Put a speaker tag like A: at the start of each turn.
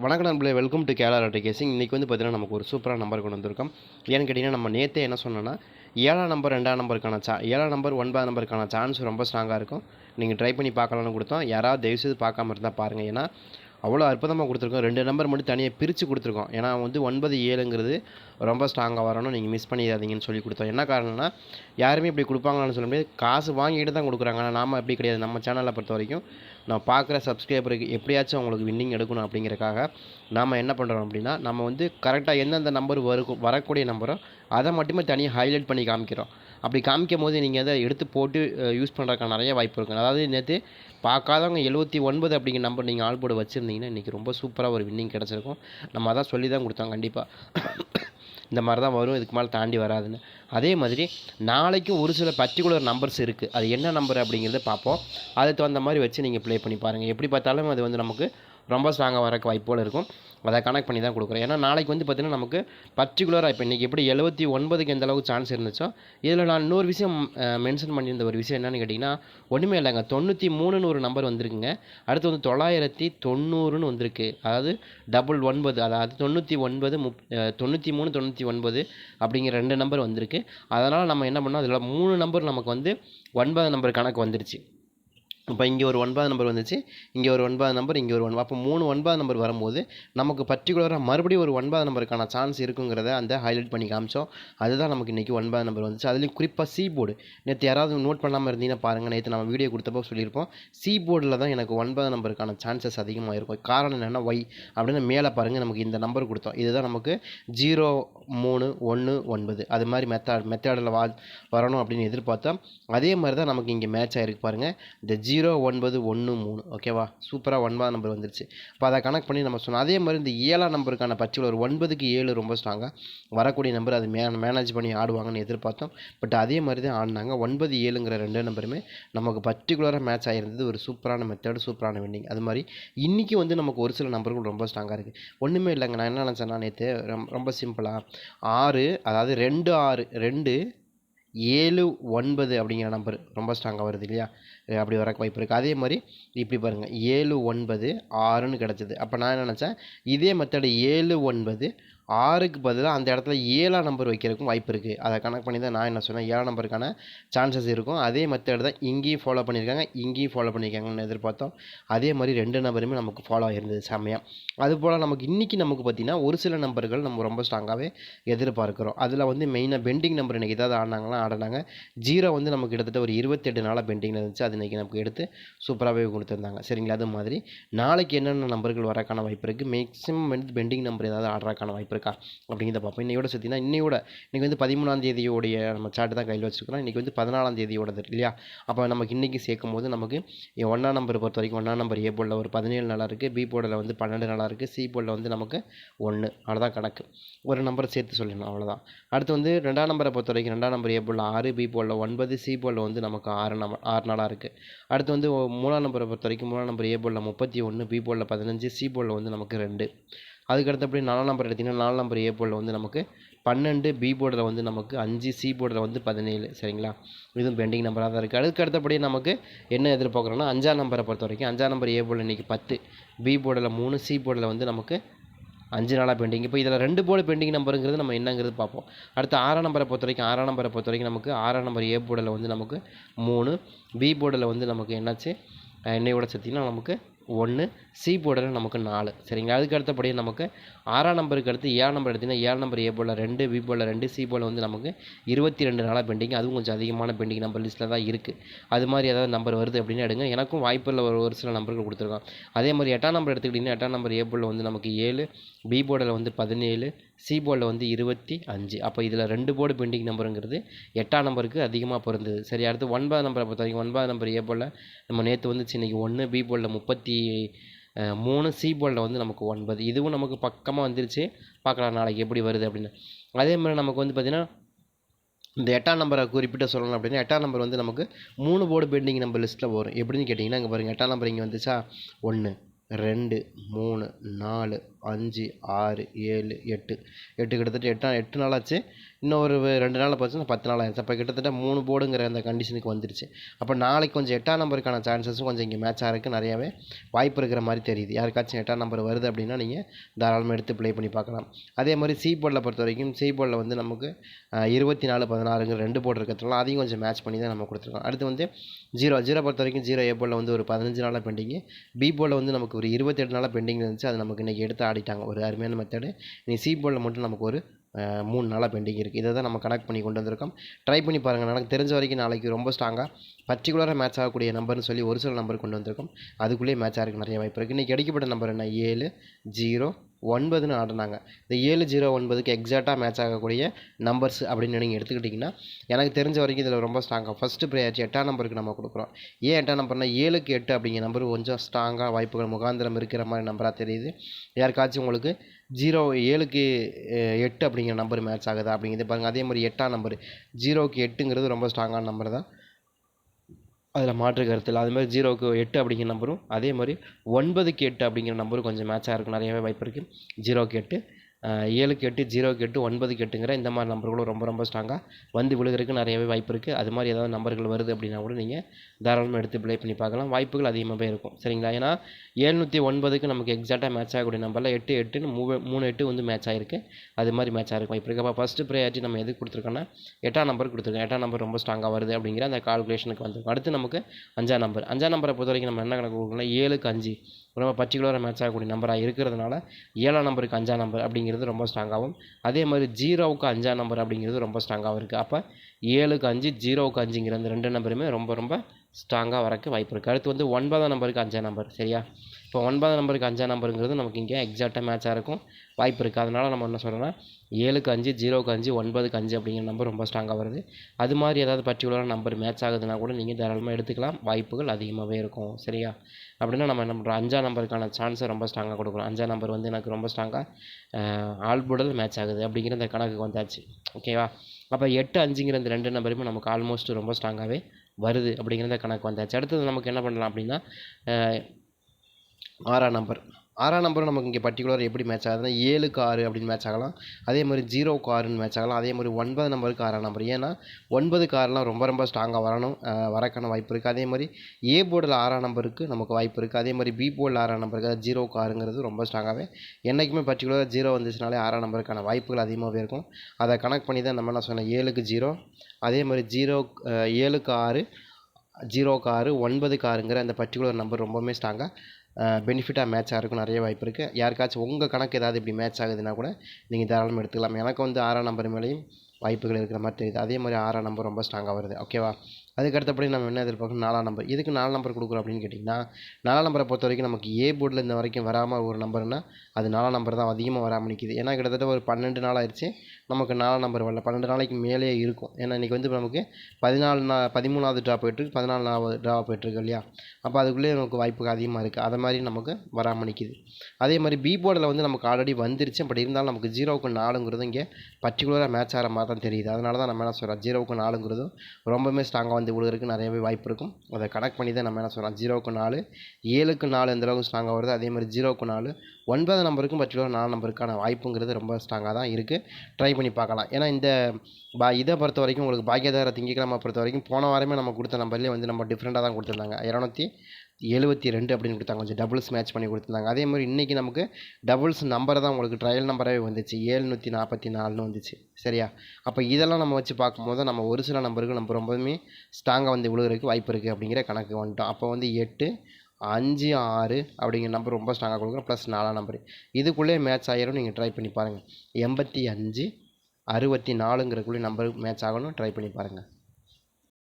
A: வணக்கம் நண்பர்களே welcome to Kerala lottery guessing இன்றைக்கி வந்து பார்த்தீங்கன்னா நமக்கு ஒரு சூப்பரான நம்பர் கொண்டு வந்திருக்கோம். ஏன்னு கேட்டிங்கன்னா நம்ம நேற்றே என்ன சொன்னோன்னா ஏழாம் நம்பர் ரெண்டாம் நம்பருக்கான சா ஏழாம் நம்பர் ஒன்பதாம் நம்பருக்கான சான்ஸ் ரொம்ப ஸ்ட்ராங்காக இருக்கும். நீங்கள் ட்ரை பண்ணி பார்க்கலாம்னு கொடுத்தோம். யாராவது தயவுசெய்து பார்க்காம இருந்தால் பாருங்கள் ஏன்னா அவ்வளோ அற்புதமாக கொடுத்துருக்கோம். ரெண்டு நம்பர் மட்டும் தனியாக பிரித்து கொடுத்துருக்கோம். ஏன்னா வந்து ஒன்பது ஏழுங்கிறது ரொம்ப ஸ்ட்ராங்காக வரணும். நீங்கள் மிஸ் பண்ணிடாதீங்கன்னு சொல்லி கொடுத்தோம். என்ன காரணம்னா யாருமே இப்படி கொடுப்பாங்களான்னு சொல்ல முடியாது. காசு வாங்கிட்டு தான் கொடுக்குறாங்க. ஆனால் நாம் அப்படி கிடையாது. நம்ம சேனலை பொறுத்த வரைக்கும் நான் பார்க்குற சப்ஸ்கிரைபருக்கு எப்படியாச்சும் அவங்களுக்கு வின்னிங் எடுக்கணும் அப்படிங்கிறக்காக நாம் என்ன பண்ணுறோம் அப்படின்னா நம்ம வந்து கரெக்டாக எந்தெந்த நம்பர் வரும் வரக்கூடிய நம்பரோ அதை மட்டுமே தனியாக ஹைலைட் பண்ணி காமிக்கிறோம். அப்படி காமிக்கும் போது நீங்கள் அதை எடுத்து போட்டு யூஸ் பண்ணுறதுக்கான நிறைய வாய்ப்பு இருக்குது அதாவது நேற்று பார்க்காதவங்க எழுபத்தி ஒன்பது அப்படிங்கிற நம்பர் நீங்கள் ஆள் போர்டு வச்சுருந்தீங்கன்னா இன்றைக்கி ரொம்ப சூப்பராக ஒரு வின்னிங் கிடச்சிருக்கும். நம்ம அதான் சொல்லி தான் கொடுத்தோம் கண்டிப்பாக இந்த மாதிரி தான் வரும் இதுக்கு மேலே தாண்டி வராதுன்னு. அதே மாதிரி நாளைக்கும் ஒரு சில பர்டிகுலர் நம்பர்ஸ் இருக்குது அது என்ன நம்பர் அப்படிங்கிறத பார்ப்போம். அதுக்கு தகுந்த மாதிரி வச்சு நீங்கள் ப்ளே பண்ணி பாருங்கள் எப்படி பார்த்தாலும் அது வந்து நமக்கு ரொம்ப ஸ்ட்ராங்காக வரக்கு வாய்ப்புகள் இருக்கும். அதை கனெக்ட் பண்ணி தான் கொடுக்குறோம். ஏன்னா நாளைக்கு வந்து பார்த்திங்கன்னா நமக்கு பர்டிகுலராக இப்போ இன்றைக்கி எப்படி எழுபத்தி ஒன்பதுக்கு எந்த அளவுக்கு சான்ஸ் இருந்துச்சோ இதில் நான் இன்னொரு விஷயம் மென்ஷன் பண்ணியிருந்த ஒரு விஷயம் என்னென்னு கேட்டிங்கன்னா ஒன்றுமே இல்லைங்க. தொண்ணூற்றி மூணுன்னு ஒரு நம்பர் வந்திருக்குங்க. அடுத்து வந்து தொள்ளாயிரத்தி தொண்ணூறுன்னு வந்திருக்கு. அதாவது டபுள் ஒன்பது அதாவது தொண்ணூற்றி ஒன்பது முப் தொண்ணூற்றி மூணு தொண்ணூற்றி ஒன்பது அப்படிங்கிற ரெண்டு நம்பர் வந்திருக்கு. அதனால் நம்ம என்ன பண்ணோம் அதில் மூணு நம்பர் நமக்கு வந்து ஒன்பது நம்பர் கணக்கு வந்துருச்சு. இப்போ இங்கே ஒரு ஒன்பது நம்பர் வந்துச்சு. இங்கே ஒரு ஒன்பது நம்பர் இங்கே ஒரு ஒன்பது அப்போ மூணு ஒன்பது நம்பர் வரும்போது நமக்கு பர்டிகுலராக மறுபடியும் ஒரு ஒன்பது நம்பருக்கான சான்ஸ் இருக்குங்கிறத அந்த ஹைலைட் பண்ணி காமிச்சோம். அதுதான் நமக்கு இன்றைக்கி ஒன்பது நம்பர் வந்துச்சு. அதுலேயும் குறிப்பாக சி போர்டு நேற்று யாராவது நோட் பண்ணாமல் இருந்தீங்கன்னா பாருங்கள் நேற்று நம்ம வீடியோ கொடுத்தப்போ சொல்லியிருப்போம். சி போர்டில் தான் எனக்கு ஒன்பது நம்பருக்கான சான்சஸ் அதிகமாக இருக்கும். காரணம் என்னென்னா ஒய் அப்படின்னு மேலே பாருங்கள் நமக்கு இந்த நம்பர் கொடுத்தோம். இதுதான் நமக்கு ஜீரோ மூணு ஒன்று ஒன்பது. அது மாதிரி மெத்தட் மெத்தடில் வா வரணும் அப்படின்னு எதிர்பார்த்தோம். அதே மாதிரி தான் நமக்கு இங்கே மேட்ச் ஆகிருக்கு பாருங்கள் இந்த ஜி ஜீரோ ஒன்பது ஒன்று மூணு. ஓகேவா? சூப்பராக ஒன்பதாம் நம்பர் வந்துருச்சு. இப்போ அதை கனெக்ட் பண்ணி நம்ம சொன்னோம். அதே மாதிரி இந்த ஏழாம் நம்பருக்கான பர்டிகுலர் ஒன்பதுக்கு ஏழு ரொம்ப ஸ்ட்ராங்காக வரக்கூடிய நம்பர் அது மே மேனேஜ் பண்ணி ஆடுவாங்கன்னு எதிர்பார்த்தோம். பட் அதே மாதிரி தான் ஆடினாங்க. ஒன்பது ஏழுங்கிற ரெண்டு நம்பருமே நமக்கு பர்டிகுலராக மேட்ச் ஆகிருந்தது ஒரு சூப்பரான மெத்தட் சூப்பரான வெண்டிங் அது மாதிரி இன்றைக்கி வந்து நமக்கு ஒரு சில நம்பர்கள் ரொம்ப ஸ்ட்ராங்காக இருக்குது ஒன்றுமே இல்லைங்க. நான் என்ன நினச்சேன்னா நேற்று ரொம்ப சிம்பிளாக ஆறு அதாவது ரெண்டு ஆறு ரெண்டு ஏழு ஒன்பது அப்படிங்கிற நம்பர் ரொம்ப ஸ்ட்ராங்காக வருது இல்லையா? அப்படி வர வாய்ப்பு இருக்குது அதே மாதிரி இப்படி பாருங்கள் ஏழு ஒன்பது ஆறுன்னு கிடச்சிது. அப்போ நான் என்ன நினச்சேன்? இதே மெத்தடு ஏழு ஒன்பது ஆறுக்கு பதிலாக அந்த இடத்துல ஏழாம் நம்பர் வைக்கிறதுக்கும் வாய்ப்பு இருக்குது அதை கணக்கு பண்ணி தான் நான் என்ன சொன்னேன் ஏழாம் நம்பருக்கான சான்சஸ் இருக்கும். அதே மெத்தட் தான் இங்கேயும் ஃபாலோ பண்ணியிருக்காங்க இங்கேயும் ஃபாலோ பண்ணியிருக்காங்கன்னு எதிர்பார்த்தோம். அதே மாதிரி ரெண்டு நம்பருமே நமக்கு ஃபாலோ ஆகிருந்தது செம்மையாக அதுபோல் நமக்கு இன்றைக்கி நமக்கு பார்த்திங்கன்னா ஒரு சில நம்பர்கள் நம்ம ரொம்ப ஸ்ட்ராங்காகவே எதிர்பார்க்குறோம். அதில் வந்து மெயினாக பெண்டிங் நம்பர் இன்றைக்கி ஏதாவது ஆடினாங்களா ஆடினாங்க. ஜீரோ வந்து நமக்கு கிட்டத்தட்ட ஒரு இருபத்தெட்டு நாளாக பெண்டிங்கில் இருந்துச்சு அது இன்றைக்கி நமக்கு எடுத்து சூப்பராகவே கொடுத்துருந்தாங்க. சரிங்களா? அது மாதிரி நாளைக்கு என்னென்ன நம்பர்கள் வரக்கான வாய்ப்பு இருக்குது மேக்ஸிமம் வந்து பெண்டிங் நம்பர் ஏதாவது ஆடுறக்கான வாய்ப்பு இருக்குது இருக்கா? அப்படிங்கிறத பார்ப்போம். இன்னையோட சுற்றினா இன்னையோட இன்றைக்கி வந்து பதிமூணாம் தேதியோடைய நம்ம சார்ட்டு தான் கையில் வச்சுருக்கிறோம். இன்றைக்கி வந்து பதினாலாம் தேதியோடது இல்லையா? அப்போ நமக்கு இன்றைக்கி சேர்க்கும் போது நமக்கு ஒன்றாம் நம்பர் பொறுத்த வரைக்கும் ஒன்றாம் நம்பர் ஏ போர்டில் ஒரு பதினேழு நாளாக இருக்குது பி போர்டில் வந்து பன்னெண்டு நாளாக இருக்குது சி போர்டில் வந்து நமக்கு ஒன்று அவ்வளோதான் கணக்கு. ஒரு நம்பரை சேர்த்து சொல்லணும் அவ்வளோதான் அடுத்து வந்து ரெண்டாம் நம்பரை பொறுத்த வரைக்கும் ரெண்டாம் நம்பர் ஏ போர்டில் ஆறு பி போர்டில் ஒன்பது சி போர்டில் வந்து நமக்கு ஆறு நம்பர் ஆறு நாளாக இருக்குது அடுத்து வந்து மூணாம் நம்பரை பொறுத்த வரைக்கும் மூணாம் நம்பர் ஏ போர்டில் முப்பத்தி ஒன்று பி போர்டில் பதினஞ்சு சி போர்டில் வந்து நமக்கு ரெண்டு. அதுக்கு அடுத்தபடி நாலாம் நம்பர் எடுத்திங்கன்னா நாலாம் நம்பர் ஏ போர்டில் வந்து நமக்கு பன்னெண்டு பி போர்டில் வந்து நமக்கு அஞ்சு சி போர்டில் வந்து பதினேழு. சரிங்களா? இதுவும் பெண்டிங் நம்பராக தான் இருக்குது அதுக்கு அடுத்தபடி நமக்கு என்ன எதிர்பார்க்குறோன்னா அஞ்சாம் நம்பரை பொறுத்த வரைக்கும் அஞ்சாம் நம்பர் ஏ போர்டில் இன்றைக்கி பத்து பி போர்டில் மூணு சி போர்டில் வந்து நமக்கு அஞ்சு நாளாக பெண்டிங் இப்போ இதில் ரெண்டு போர்டு பெண்டிங் நம்பருங்கிறது நம்ம என்னங்கிறது பார்ப்போம். அடுத்து ஆறாம் நம்பரை பொறுத்த வரைக்கும் ஆறாம் நம்பரை பொறுத்த வரைக்கும் நமக்கு ஆறாம் நம்பர் ஏ போர்டில் வந்து நமக்கு மூணு பி போர்டில் வந்து நமக்கு என்னாச்சு? என்னையோட சேர்த்திங்கன்னா நமக்கு ஒன்று சி போர்டில் நமக்கு நாலு. சரிங்களா? அதுக்கு அடுத்தபடியே நமக்கு ஆறாம் நம்பருக்கு அடுத்து ஏழாம் நம்பர் எடுத்திங்கன்னா ஏழாம் நம்பர் ஏ போர்டில் ரெண்டு பி போர்டில் ரெண்டு சி போர்டில் வந்து நமக்கு இருபத்தி ரெண்டு நாளாக பெண்டிங் அதுவும் கொஞ்சம் அதிகமான பெண்டிங் நம்பர் லிஸ்ட்டில் தான் இருக்குது அது மாதிரி ஏதாவது நம்பர் வருது அப்படின்னு எடுங்க. எனக்கும் வாய்ப்பில் ஒரு ஒரு சில நம்பர்கள் கொடுத்துருக்கோம் அதே மாதிரி எட்டாம் நம்பர் எடுத்துக்கிட்டிங்கன்னா எட்டாம் நம்பர் ஏ போர்டில் வந்து நமக்கு ஏழு பி போர்டில் வந்து பதினேழு சி போர்டில் வந்து இருபத்தி அஞ்சு. அப்போ இதில் ரெண்டு போர்டு பெண்டிங் நம்பருங்கிறது எட்டாம் நம்பருக்கு அதிகமாக பிறந்தது சரி அடுத்து ஒன்பதாம் நம்பரை பொறுத்த வரைக்கும் ஒன்பதாம் நம்பர் ஏ போர்டில் நம்ம நேற்று வந்துச்சு இன்றைக்கி ஒன்று பி போர்டில் முப்பத்தி மூணு சி வந்து நமக்கு ஒன்பது. இதுவும் நமக்கு பக்கமாக வந்துருச்சு. பார்க்கலாம் நாளைக்கு எப்படி வருது அப்படின்னு. அதே மாதிரி நமக்கு வந்து பார்த்திங்கன்னா இந்த எட்டாம் நம்பரை குறிப்பிட்ட சொல்லணும் அப்படின்னா எட்டாம் நம்பர் வந்து நமக்கு மூணு போர்டு பெண்டிங் நம்பர் லிஸ்ட்டில் வரும். எப்படின்னு கேட்டிங்கன்னா இங்கே பாருங்கள் எட்டாம் நம்பர் இங்கே வந்துச்சா? ஒன்று ரெண்டு மூணு நாலு அஞ்சு ஆறு ஏழு எட்டு. எட்டு கிட்டத்தட்ட எட்டாம் எட்டு நாளாச்சு இன்னும் ஒரு ரெண்டு நாளில் போச்சுன்னா பத்து நாள் ஆயிடுச்சு அப்போ கிட்டத்தட்ட மூணு போர்டுங்கிற அந்த கண்டிஷனுக்கு வந்துருச்சு. அப்போ நாளைக்கு கொஞ்சம் எட்டாம் நம்பருக்கான சான்சஸும் கொஞ்சம் இங்கே மேட்ச் ஆகிறதுக்கு நிறையாவே வாய்ப்பு இருக்கிற மாதிரி தெரியுது. யாருக்காச்சும் எட்டாம் நம்பர் வருது அப்படின்னா நீங்கள் தாராளமாக எடுத்து ப்ளே பண்ணி பார்க்கலாம். அதே மாதிரி சி போர்டில் பொறுத்த வரைக்கும் சி போர்டில் வந்து நமக்கு இருபத்தி நாலு பதினாறுங்கிற ரெண்டு போர்டு இருக்கிறதுனால அதையும் கொஞ்சம் மேட்ச் பண்ணி தான் நம்ம கொடுத்துருக்கோம். அடுத்து வந்து ஜீரோ ஜீரோ பொறுத்த வரைக்கும் ஜீரோ ஏ போர்டில் வந்து ஒரு பதினஞ்சு நாளாக பெண்டிங்கு பி போர்டில் வந்து நமக்கு ஒரு இருபத்தெட்டு நாளாக பெண்டிங் இருந்துச்சு. அது நமக்கு இன்றைக்கி எடுத்து ஆடிட்டாங்க. ஒரு அருமையான மெத்தடு இனி சி போர்டில் மட்டும் நமக்கு ஒரு மூணு நாளாக பெண்டிங் இருக்குது இதை தான் நம்ம கனெக்ட் பண்ணி கொண்டு வந்திருக்கோம். ட்ரை பண்ணி பாருங்கள் எனக்கு தெரிஞ்ச வரைக்கும் நாளைக்கு ரொம்ப ஸ்ட்ராங்காக பர்டிகுலராக மேட்ச் ஆகக்கூடிய நம்பர்னு சொல்லி ஒரு சில நம்பர் கொண்டு வந்திருக்கோம். அதுக்குள்ளேயே மேட்ச் ஆகிறதுக்கு நிறைய வாய்ப்பு இருக்குது இன்றைக்கி கிடைக்கப்பட்ட நம்பர் என்ன? ஏழு ஜீரோ ஒன்பதுன்னு ஆடினாங்க. இந்த ஏழு ஜீரோ ஒன்பதுக்கு எக்ஸாக்டாக மேட்ச் ஆகக்கூடிய நம்பர்ஸ் அப்படின்னு நீங்கள் எடுத்துக்கிட்டிங்கன்னா எனக்கு தெரிஞ்ச வரைக்கும் இதில் ரொம்ப ஸ்ட்ராங்காக ஃபஸ்ட்டு ப்ரையாச்சு எட்டாம் நம்பருக்கு நம்ம கொடுக்குறோம். ஏன் எட்டாம் நம்பர்னா ஏழுக்கு எட்டு அப்படிங்கிற நம்பர் கொஞ்சம் ஸ்ட்ராங்காக வாய்ப்புகள் முகாந்திரம் இருக்கிற மாதிரி நம்பராக தெரியுது. யாருக்காச்சும் உங்களுக்கு ஜீரோ ஏழுக்கு எட்டு அப்படிங்கிற நம்பர் மேட்ச் ஆகுதா அப்படிங்கிறது பாருங்கள் அதே மாதிரி எட்டாம் நம்பர் ஜீரோக்கு எட்டுங்கிறது ரொம்ப ஸ்ட்ராங்கான நம்பர் தான். அதில் மாற்று கருத்து இல்லை. அது மாதிரி ஜீரோக்கு எட்டு அப்படிங்கிற நம்பரும் அதே மாதிரி ஒன்பதுக்கு எட்டு அப்படிங்கிற நம்பரும் கொஞ்சம் மேட்சாக இருக்கும். நிறையவே வாய்ப்பு இருக்குது ஜீரோக்கு எட்டு. ஏழுக்கு எட்டு ஜீரோக்கு எட்டு ஒன்பதுக்கு எட்டுங்கிற இந்த மாதிரி நம்பர்களும் ரொம்ப ரொம்ப ஸ்ட்ராங்காக வந்து விழுகிறதுக்கு நிறையவே வாய்ப்பு இருக்குது அது மாதிரி ஏதாவது நம்பர்கள் வருது அப்படின்னா கூட நீங்கள் தாராளமாக எடுத்து ப்ளே பண்ணி பார்க்கலாம். வாய்ப்புகள் அதிகமாகவே இருக்கும். சரிங்களா? ஏன்னா ஏழ்நூற்றி ஒன்பதுக்கு நமக்கு எக்ஸாக்டாக மேட்ச் ஆகக்கூடிய நம்பரில் எட்டு எட்டுன்னு மூ மூணு எட்டு வந்து மேட்ச் ஆகிருக்கு அது மாதிரி மேட்ச் ஆகிருக்கும் இப்போ இருக்கப்போ ஃபஸ்ட்டு ப்ரையாரிட்டி நம்ம எதுக்கு கொடுத்துருக்கோன்னா எட்டாம் நம்பர் கொடுத்துருக்கோம். எட்டாம் நம்பர் ரொம்ப ஸ்ட்ராங்காக வருது அப்படிங்கிற அந்த கால்குலேஷனுக்கு வந்துருக்கும். அடுத்து நமக்கு அஞ்சாம் நம்பர் அஞ்சாம் நம்பரை பொறுத்த வரைக்கும் நம்ம என்ன கணக்கு கொடுக்கணும்னா ஏழுக்கு அஞ்சு. ரொம்ப பர்டிகுலராக மேட்ச் ஆகக்கூடிய நம்பராக இருக்கிறதுனால ஏழாம் நம்பருக்கு அஞ்சாம் நம்பர் அப்படிங்கிறது ரொம்ப ஸ்ட்ராங்காகவும் அதே மாதிரி ஜீரோவுக்கு அஞ்சாம் நம்பர் அப்படிங்கிறது ரொம்ப ஸ்ட்ராங்காகவும் இருக்குது அப்போ ஏழுக்கு அஞ்சு ஜீரோவுக்கு அஞ்சுங்கிற அந்த ரெண்டு நம்பருமே ரொம்ப ரொம்ப ஸ்ட்ராங்காக வரக்கு வாய்ப்பு இருக்குது அடுத்து வந்து ஒன்பதாம் நம்பருக்கு அஞ்சாம் நம்பர் சரியா? இப்போ ஒன்பதாம் நம்பருக்கு அஞ்சாம் நம்பருங்கிறது நமக்கு இங்கே எக்ஸாக்டாக மேட்சாக இருக்கும். வாய்ப்பு இருக்குது அதனால் நம்ம என்ன சொல்கிறோன்னா ஏழுக்கு அஞ்சு ஜீரோக்கு அஞ்சு ஒன்பதுக்கு அஞ்சு அப்படிங்கிற நம்பர் ரொம்ப ஸ்ட்ராங்காக வருது. அது மாதிரி ஏதாவது பர்டிகுலராக நம்பர் மேட்ச் ஆகுதுன்னா கூட நீங்கள் தாராளமாக எடுத்துக்கலாம். வாய்ப்புகள் அதிகமாகவே இருக்கும். சரியா? அப்படின்னா நம்ம என்ன பண்ணுறோம் அஞ்சாம் நம்பருக்கான சான்ஸை ரொம்ப ஸ்ட்ராங்காக கொடுக்குறோம். அஞ்சாம் நம்பர் வந்து எனக்கு ரொம்ப ஸ்ட்ராங்காக ஆல்புடல் மேட்ச் ஆகுது அப்படிங்கிற அந்த கணக்குக்கு வந்தாச்சு. ஓகேவா அப்போ எட்டு அஞ்சுங்கிற இந்த ரெண்டு நம்பருமே நமக்கு ஆல்மோஸ்ட் ரொம்ப ஸ்ட்ராங்காகவே வருது அப்படிங்கிறத கணக்கு வந்தாச்சு. அடுத்தது நமக்கு என்ன பண்ணலாம் அப்படின்னா ஆறாம் நம்பர். ஆறாம் நம்பர் நமக்கு இங்கே பர்டிகுலர் எப்படி மேட்ச் ஆகுதுன்னா ஏழுக்கு ஆறு அப்படின்னு மேட்ச் ஆகலாம். அதே மாதிரி ஜீரோக்கு ஆறுன்னு மேட்ச் ஆகலாம். அதே மாதிரி ஒன்பது நம்பருக்கு ஆறாம் நம்பர். ஏன்னா ஒன்பதுக்கு ஆறுலாம் ரொம்ப ரொம்ப ஸ்ட்ராங்காக வரணும் வரக்கான வாய்ப்பு இருக்குது அதே மாதிரி ஏ போர்டில் ஆறாம் நம்பருக்கு நமக்கு வாய்ப்பு இருக்குது அதே மாதிரி பி போர்டில் ஆறாம் நம்பருக்கு அதாவது ஜீரோக்கு ஆறுங்கிறது ரொம்ப ஸ்ட்ராங்காகவே என்றைக்குமே பர்டிகுலராக ஜீரோ வந்துச்சுனாலே ஆறாம் நம்பருக்கான வாய்ப்புகள் அதிகமாகவே இருக்கும். அதை கனெக்ட் பண்ணி தான் நம்ம என்ன சொன்னோம் ஏழுக்கு ஜீரோ அதே மாதிரி ஜீரோ ஏழுக்கு ஆறு ஜீரோ காரு ஒன்பது காருங்கிற அந்த பர்டிகுலர் நம்பர் ரொம்பவுமே ஸ்ட்ராங்காக பெனிஃபிட்டாக மேட்ச் ஆகிறதுக்கும் நிறைய வாய்ப்பு இருக்குது யாருக்காச்சும் உங்கள் கணக்கு ஏதாவது இப்படி மேட்ச் ஆகுதுன்னா கூட நீங்கள் தாராளமாக எடுத்துக்கலாம். எனக்கு வந்து ஆறாம் நம்பர் மேலேயும் வாய்ப்புகள் இருக்கிற மாதிரி தெரியுது. அதே மாதிரி ஆறாம் நம்பர் ரொம்ப ஸ்ட்ராங்காக வருது. ஓகேவா அதுக்கு அடுத்தபடி நம்ம என்ன எதிர்பார்க்கணும்? நாலாம் நம்பர் எதுக்கு நாலு நம்பர் கொடுக்குறோம் அப்படின்னு கேட்டிங்கன்னா நாலாம் நம்பரை பொறுத்த வரைக்கும் நமக்கு ஏ போர்டில் இந்த வரைக்கும் வராமல் ஒரு நம்பர்னால் அது நாலாம் நம்பர் தான் அதிகமாக வராமல் நிற்கிது ஏன்னா கிட்டத்தட்ட ஒரு பன்னெண்டு நாள் ஆயிடுச்சு. நமக்கு நாலாம் நம்பர் வரல. பன்னெண்டு நாளைக்கு மேலே இருக்கும். ஏன்னா இன்றைக்கி வந்து நமக்கு பதினாலு நா பதிமூணாவது ட்ரா போயிட்டுருக்கு பதினாலு நாள் ட்ரா போயிட்டுருக்கு இல்லையா? அப்போ அதுக்குள்ளேயே நமக்கு வாய்ப்பு அதிகமாக இருக்குது அதை மாதிரி நமக்கு வராமல் நிற்கிது அதே மாதிரி பி போர்டில் வந்து நமக்கு ஆல்ரெடி வந்துருச்சு. பட் இருந்தாலும் நமக்கு ஜீரோவுக்கு நாலுங்கிறது இங்கே பர்டிகுலராக மேட்ச் ஆகிற மாதிரி தான் தெரியுது. அதனால தான் நம்ம என்ன சொல்கிறோம் ஜீரோவுக்கு நாலுங்கிறதும் ரொம்பவுமே ஸ்ட்ராங்காக வந்து விழுகிறதுக்கு நிறையவே வாய்ப்பு இருக்கும். அதை கணக்கு பண்ணி தான் நம்ம என்ன சொல்கிறோம் ஜீரோவுக்கு நாலு ஏழுக்கு நாலு எந்த அளவுக்கு ஸ்ட்ராங்காக வருது. அதே மாதிரி ஜீரோவுக்கு நாலு ஒன்பது நம்பருக்கும் பர்டிகுலர் நாலு நம்பருக்கான வாய்ப்புங்கிறது ரொம்ப ஸ்ட்ராங்காக தான் இருக்குது ட்ரை பண்ணி பார்க்கலாம். ஏன்னா இந்த பா இதை பொறுத்த வரைக்கும் உங்களுக்கு பாக்கியதார திங்கக்கிழமை பொறுத்த வரைக்கும் போன வாரமே நம்ம கொடுத்த நம்பர்லேயே வந்து நம்ம டிஃப்ரெண்ட்டாக தான் கொடுத்துருந்தாங்க. இரநூத்தி எழுபத்தி ரெண்டு அப்படின்னு கொடுத்தாங்க. கொஞ்சம் டபுள்ஸ் மேட்ச் பண்ணி கொடுத்துருந்தாங்க. அதே மாதிரி இன்றைக்கி நமக்கு டபுள்ஸ் நம்பரை தான் உங்களுக்கு ட்ரையல் நம்பராகவே வந்துச்சு. ஏழ்நூற்றி நாற்பத்தி நாலுன்னு வந்துச்சு. சரியா? அப்போ இதெல்லாம் நம்ம வச்சு பார்க்கும்போது நம்ம ஒரு சில நம்பருக்கு நம்ம ரொம்பவுமே ஸ்ட்ராங்காக வந்து விழுகிறதுக்கு வாய்ப்பு இருக்குது அப்படிங்கிற கணக்கு வந்துட்டோம். அப்போ வந்து எட்டு அஞ்சு ஆறு அப்படிங்கிற நம்பர் ரொம்ப ஸ்ட்ராங்காக கொடுக்குறோம் ப்ளஸ் நாலாம் நம்பர் இதுக்குள்ளே மேட்ச் ஆகிரும் நீங்கள் ட்ரை பண்ணி பாருங்கள் எண்பத்தி அஞ்சு அறுபத்தி நாலுங்கிறக்குள்ளே நம்பர் மேட்ச் ஆகணும். ட்ரை பண்ணி பாருங்கள்